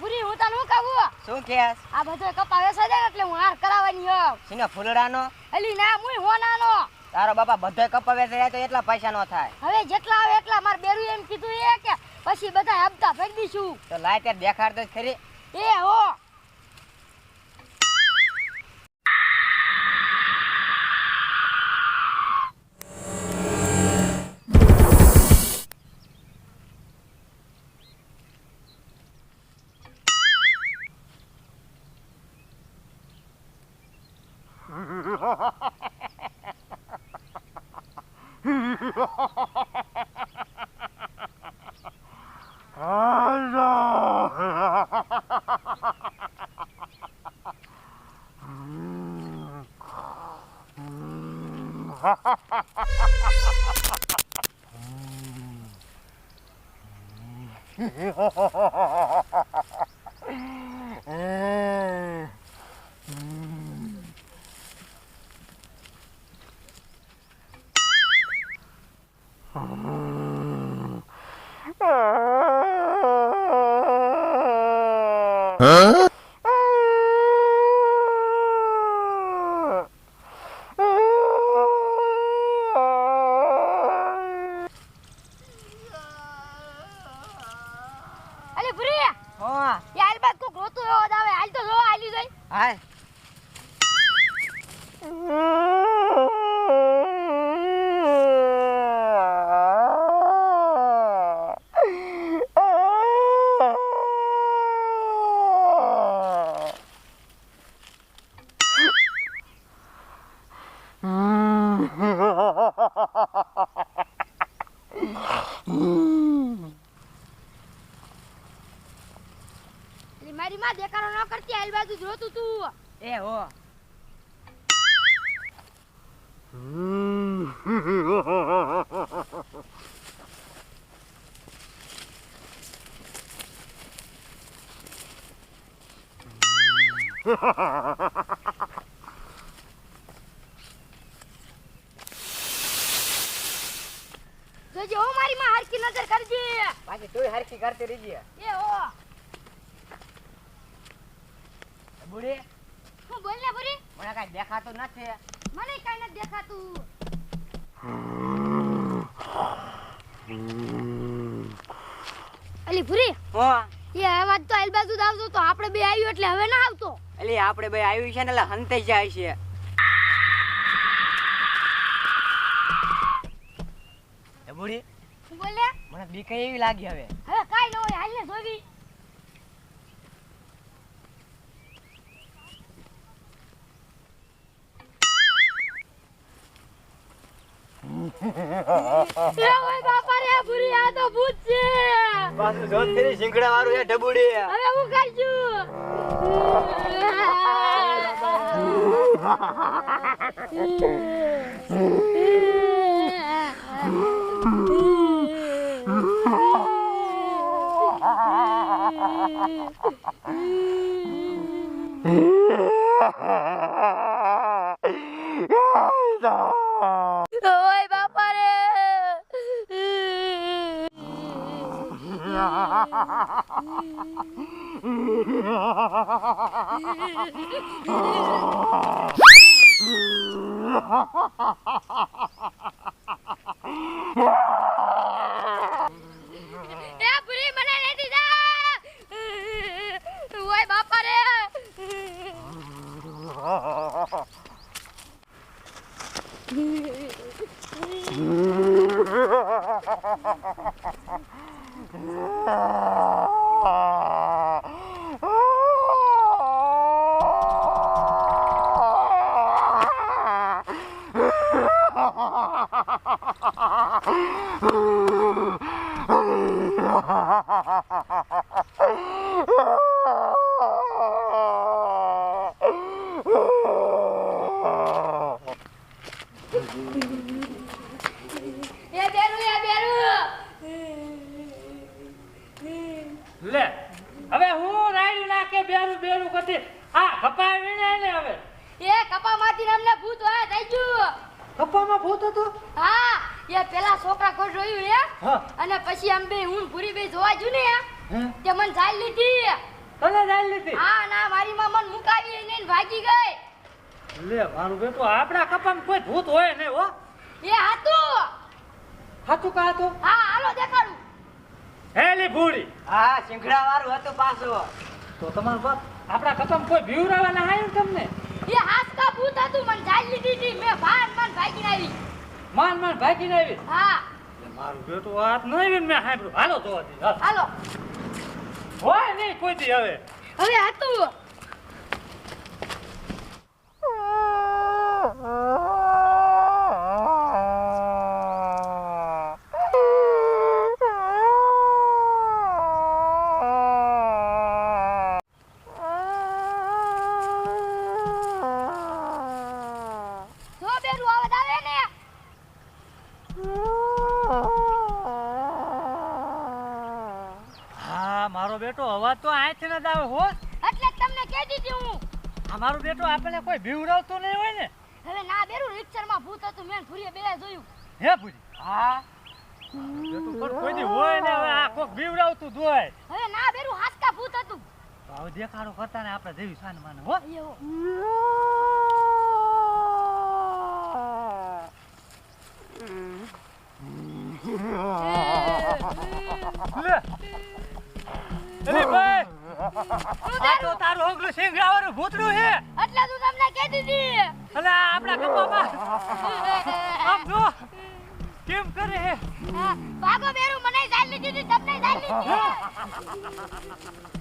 ભૂરી હું તને હું કહું? શું કેસ આ બધો કપા વેસાઈ જાય ને એટલે હું હાર કરાવવાની હો સિને ફૂલડાનો? એલી ના મુય હોનાનો તારો બાપા બધો કપાવે જાય તો એટલા પૈસા નો થાય. હવે જેટલા આવે એટલા માર બેરું એમ કીધું એ કે પછી બધા હપ્તા ભરી દઈશું તો ત્યારે દેખાડ તો ખરી. એ હો. Ah. અલી ભૂરી હો એ હાલ બાદ કોક રોતું એવો જ આવે હાલ તો જો હાલી જોઈ હાલ અલી મારી માં દેખાડો ન કરતી આલ બાજુ જોતું તું. એ હો. જોજે ઓ મારી માં હરખી નજર કરજે. બાકી તું હરખી કરતી રહીજે. એ ઓ બુડી હું બોલ ને ભૂરી મને કાંઈ દેખાતું નથી. મને કઈ નથી દેખાતું. અલી ભૂરી હો? એ અવાજ તો હાલ બાજુ આવતો તો આપણે બે આવ્યું એટલે હવે ના આવતો. અલી આપણે બે આવ્યું છે ને એટલે હંતે જાય છે. એ શું બોલે મને બીક એવી લાગી હવે. હવે કાઈ ન હોય હાલ ને જોવી એ ઓય બાપા રે ભૂરી આ તો ભૂત છે. પાછું જોત કરી શીંગડા વાળું છે ઢબુડી. હવે હું કરશું ઓય બાપા રે એ Ha ha ha ha ha! કપામાં ભૂત હતું? હા એ પેલા છોકરા ખોટ જોયું એ અને પછી આમ બે હું પૂરી બે જોવા જુ ને હે? તે મને ચાલ લીધી તને જાઈ લીધી? હા ના મારી માં મન મુકાવી ને ભાગી ગઈ. લે મારું બેટું આપણા કપામાં કોઈ ભૂત હોય નહીં હો. એ હાતું હાતું કા હતું હા હાલો દેખાડું. હેલી ભૂડી હા સિંગડા વાળું હતું પાછું. તો તમારું બાપ આપણા કપામાં કોઈ બીવરાવાના આવ્યું તમને એ હાથ કા ભૂત હતું મને જાળી લીધી હતી મેં ભાન મન ભાગીને આવી માન માન ભાગીને આવી હા. મારું બેટું વાત ન આવી ને મેં સાંભળ્યું. હાલો તો હજી, હાલો. હાલો. હોય નહીં કોઈ દી હવે. હવે હતું જો બેરું અવાજ આવે ને હા મારો બેટો અવાજ તો આથી જ આવે હો. એટલે તમને કહી દીધી હું. અમારો બેટો આપણને કોઈ બીવડાવતો નહીં હોય ને. હવે ના બેરું રિક્ષરમાં ભૂત હતું મેં ભૂરીએ બે જોયું. હે પૂરી હા. કોઈ હોય ને હવે આ કોક બીવડાવતું જ હવે ના બેરું હાસકા ભૂત હતું. હવે દેખાડો કરતા ને આપણે જેવી સાન માને હો. તારું ઓગલું ભૂતડું છે. એટલે તું તમને કહેતી હતી. અલે આપણા કપામાં આમ જો કેમ કરે હે ભાગો બેરું મને જાળી લીધી હતી તમને જાળી લીધી